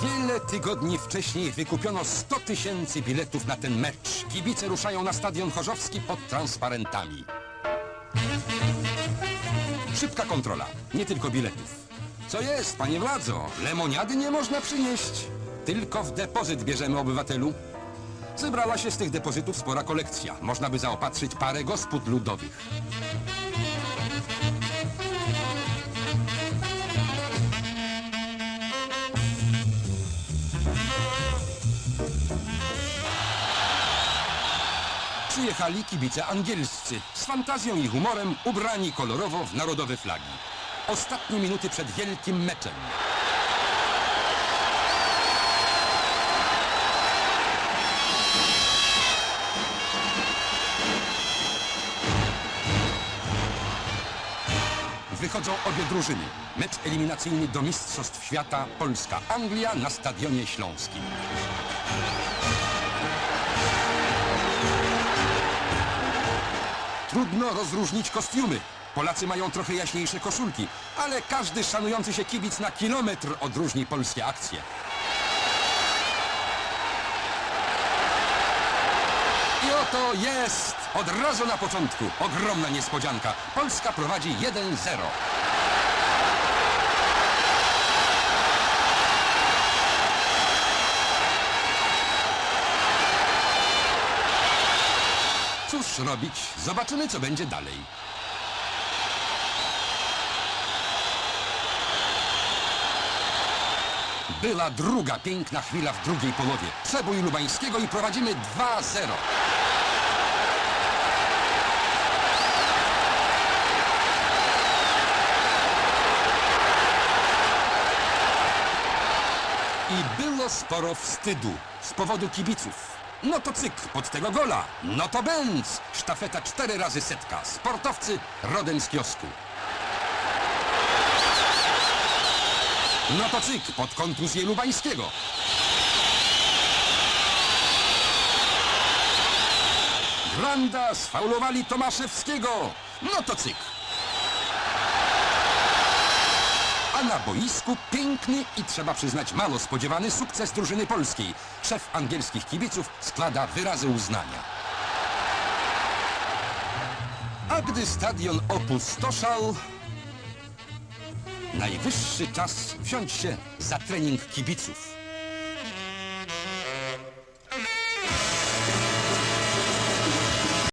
Parę tygodni wcześniej wykupiono 100 tysięcy biletów na ten mecz. Kibice ruszają na stadion Chorzowski pod transparentami. Szybka kontrola, nie tylko biletów. Co jest, panie władzo? Lemoniady nie można przynieść. Tylko w depozyt bierzemy obywatelu. Zebrała się z tych depozytów spora kolekcja. Można by zaopatrzyć parę gospod ludowych. Przyjechali kibice angielscy, z fantazją i humorem ubrani kolorowo w narodowe flagi. Ostatnie minuty przed wielkim meczem. Wychodzą obie drużyny. Mecz eliminacyjny do Mistrzostw Świata Polska-Anglia na Stadionie Śląskim. Trudno rozróżnić kostiumy. Polacy mają trochę jaśniejsze koszulki, ale każdy szanujący się kibic na kilometr odróżni polskie akcje. I oto jest! Od razu na początku. Ogromna niespodzianka. Polska prowadzi 1-0. Cóż robić? Zobaczymy, co będzie dalej. Była druga piękna chwila w drugiej połowie. Przebój Lubańskiego i prowadzimy 2-0. I było sporo wstydu z powodu kibiców. No to cyk, pod tego gola. No to bęc. Sztafeta cztery razy setka. Sportowcy rodem z kiosku. No to cyk, pod kontuzję Lubańskiego. Granda sfaulowali Tomaszewskiego. No to cyk. A na boisku piękny i trzeba przyznać mało spodziewany sukces drużyny polskiej. Szef angielskich kibiców składa wyrazy uznania. A gdy stadion opustoszał, najwyższy czas wziąć się za trening kibiców.